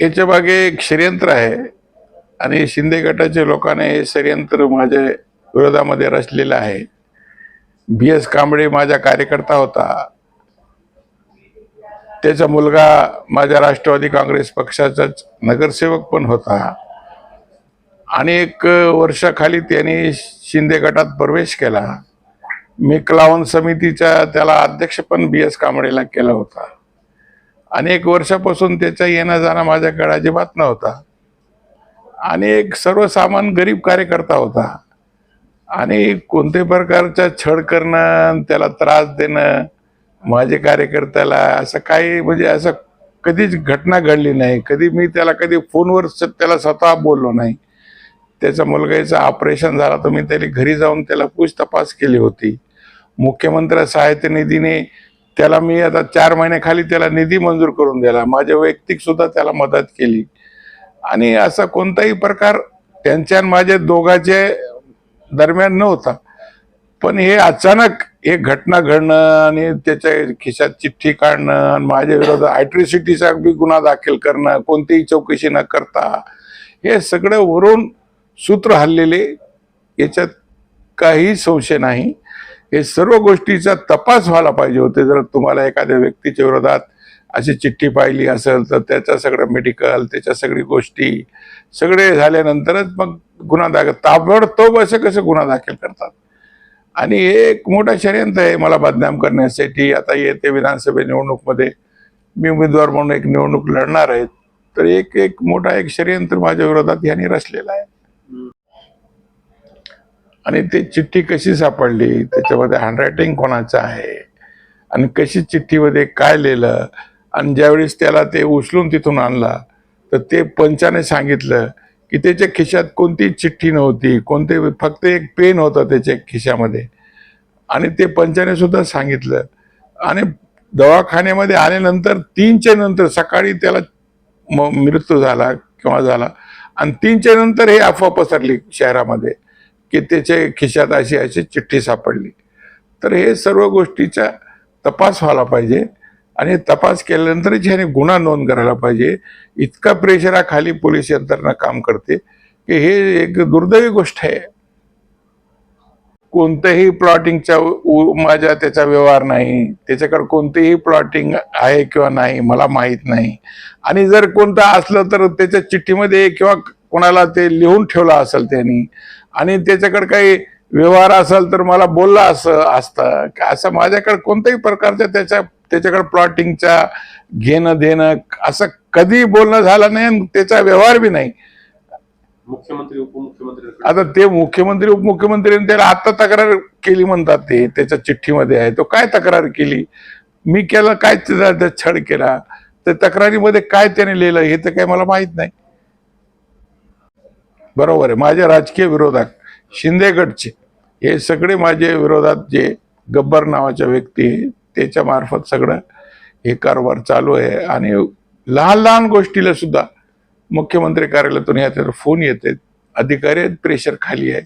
याच्या मागे एक षडयंत्र आहे. आणि शिंदे गटाच्या लोकांनी हे षडयंत्र माझ्या विरोधामध्ये रचलेलं आहे. बी एस कांबळे माझा कार्यकर्ता होता. त्याचा मुलगा माझ्या राष्ट्रवादी काँग्रेस पक्षाचाच नगरसेवक पण होता. अनेक वर्षाखाली त्यांनी शिंदे गटात प्रवेश केला. मी क्लावन समितीचा त्याला अध्यक्ष पण बी एस कांबळेला केला होता. अनेक वर्षापासून त्याचा येणं जाणं माझ्याकडे अजिबात नव्हता. आणि एक सर्वसामान गरीब कार्यकर्ता होता. आणि कोणत्याही प्रकारचा छळ करणं त्याला त्रास देणं माझे कार्यकर्त्याला असं काही म्हणजे असं कधीच घटना घडली नाही. कधी मी त्याला कधी फोनवर स- त्याला स्वतः बोललो नाही. त्याचा मुलगाचं ऑपरेशन झाला तर मी त्याला घरी जाऊन त्याला पूछ तपास केली होती. मुख्यमंत्री सहायता निधीने त्याला मी आता चार महिन्याखाली त्याला निधी मंजूर करून दिला. माझ्या वैयक्तिक सुद्धा त्याला मदत केली. आणि असा कोणताही प्रकार त्यांच्या आणि माझ्या दोघांचे दरम्यान नव्हता. पण हे अचानक एक घटना घडणं आणि त्याच्या खिशात चिठ्ठी काढणं आणि माझ्या विरोधात अॅट्रिसिटीचा बी गुन्हा दाखल करणं कोणतीही चौकशी न करता हे सगळं वरून सूत्र हल्लेले याच्यात काही संशय नाही. हे सर्व गोष्टीचा तपास व्हायला पाहिजे होते. जर तुम्हाला एखाद्या व्यक्तीच्या विरोधात अशी चिठ्ठी पाहिली असेल तर त्याचं सगळं मेडिकल त्याच्या सगळी गोष्टी सगळे झाल्यानंतरच मग गुन्हा दाखल. ताबडतोब असे कसे गुन्हा दाखल करतात? आणि हे एक मोठा षडयंत्र आहे मला बदनाम करण्यासाठी. आता येते विधानसभा निवडणूकमध्ये. मी उमेदवार म्हणून एक निवडणूक लढणार आहे. तर एक एक मोठा एक षडयंत्र माझ्या विरोधात यांनी रचलेला आहे. आणि ते चिठ्ठी कशी सापडली? त्याच्यामध्ये हँडरायटिंग कोणाचं आहे? आणि कशी चिठ्ठीमध्ये काय लिहिलं? आणि ज्यावेळेस त्याला ते उचलून तिथून आणला तर ते पंचाने सांगितलं की त्याच्या खिशात कोणती चिठ्ठी नव्हती कोणते फक्त एक पेन होता त्याच्या खिशामध्ये. आणि ते पंचाने सुद्धा सांगितलं. आणि दवाखान्यामध्ये आल्यानंतर तीनच्या नंतर सकाळी त्याला म- मृत्यू झाला किंवा झाला. आणि तीनच्या नंतर हे अफवा पसरली शहरामध्ये. की त्याच्या खिशात अशी अशी चिठ्ठी सापडली. तर हे सर्व गोष्टीचा तपास व्हायला पाहिजे आणि तपास केल्यानंतरच ह्याने गुन्हा नोंद करायला पाहिजे. इतका प्रेशराखाली पोलीस यंत्रणा काम करते की हे एक दुर्दैवी गोष्ट आहे. कोणत्याही प्लॉटिंगच्या माझ्या त्याचा व्यवहार नाही. त्याच्याकडे कोणतेही प्लॉटिंग आहे किंवा नाही मला माहीत नाही. आणि जर कोणतं असलं तर त्याच्या चिठ्ठीमध्ये किंवा कोणाला ते लिहून ठेवलं असेल त्यांनी आणि त्याच्याकडे काही व्यवहार असेल तर मला बोलला असं असतं. का असं माझ्याकडे कोणत्याही प्रकारच्या त्याच्या त्याच्याकडे प्लॉटिंगचा घेणं देणं असं कधी बोलणं झालं नाही आणि त्याचा व्यवहार बी नाही. मुख्यमंत्री उपमुख्यमंत्री आता ते मुख्यमंत्री उपमुख्यमंत्र्यांनी त्याला आता तक्रार केली म्हणतात ते त्याच्या चिठ्ठीमध्ये आहे. तो काय तक्रार केली? मी केलं काय छळ केला? तर तक्रारीमध्ये काय त्याने लिहिलं? हे तर काही मला माहीत नाही. बरोबर आहे. माझे राजकीय विरोधक शिंदे गटचे हे सगळे माझे विरोधात जे गब्बर नावाच्या व्यक्ती त्याच्यामार्फत त्याच्या मार्फत सगळं हे कारभार चालू आहे. आणि लहान लहान गोष्टीला सुद्धा मुख्यमंत्री कार्यालयातून ह्या फोन येते. अधिकारी आहेत प्रेशर खाली आहे.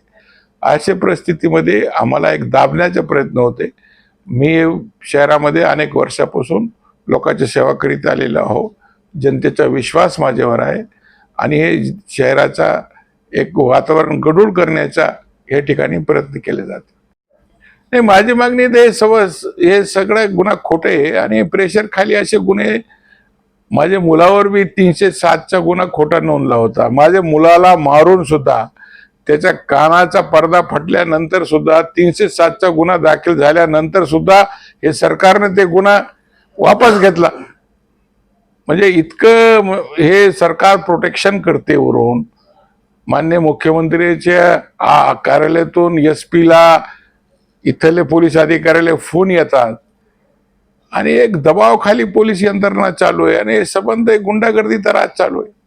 अशा परिस्थितीमध्ये आम्हाला एक दाबण्याचे प्रयत्न होते. मी शहरामध्ये अनेक वर्षापासून लोकांची सेवा करीत आलेलो आहो. जनतेचा विश्वास माझ्यावर आहे. आणि हे शहराचा एक वातावरण गडूळ करण्याचा या ठिकाणी प्रयत्न केले जाते. नाही माझी मागणी ते हे सव हे सगळे गुन्हा खोटे आणि प्रेशर खाली असे गुन्हे माझ्या मुलावर बी तीनशे सातचा गुन्हा खोटा नोंदला होता. माझ्या मुलाला मारून सुद्धा त्याच्या कानाचा पडदा फटल्यानंतर सुद्धा तीनशे सातचा गुन्हा दाखल झाल्यानंतर सुद्धा हे सरकारने ते गुन्हा वापस घेतला. म्हणजे इतकं हे सरकार प्रोटेक्शन करते वरून. मान्य मुख्यमंत्र्याच्या आ- कार्यालयातून एस पीला इथले पोलीस अधिकाऱ्याला फोन येतात. आणि एक दबावाखाली पोलीस यंत्रणा चालू आहे आणि हे संबंध एक गुंडागर्दी तर आज चालू आहे.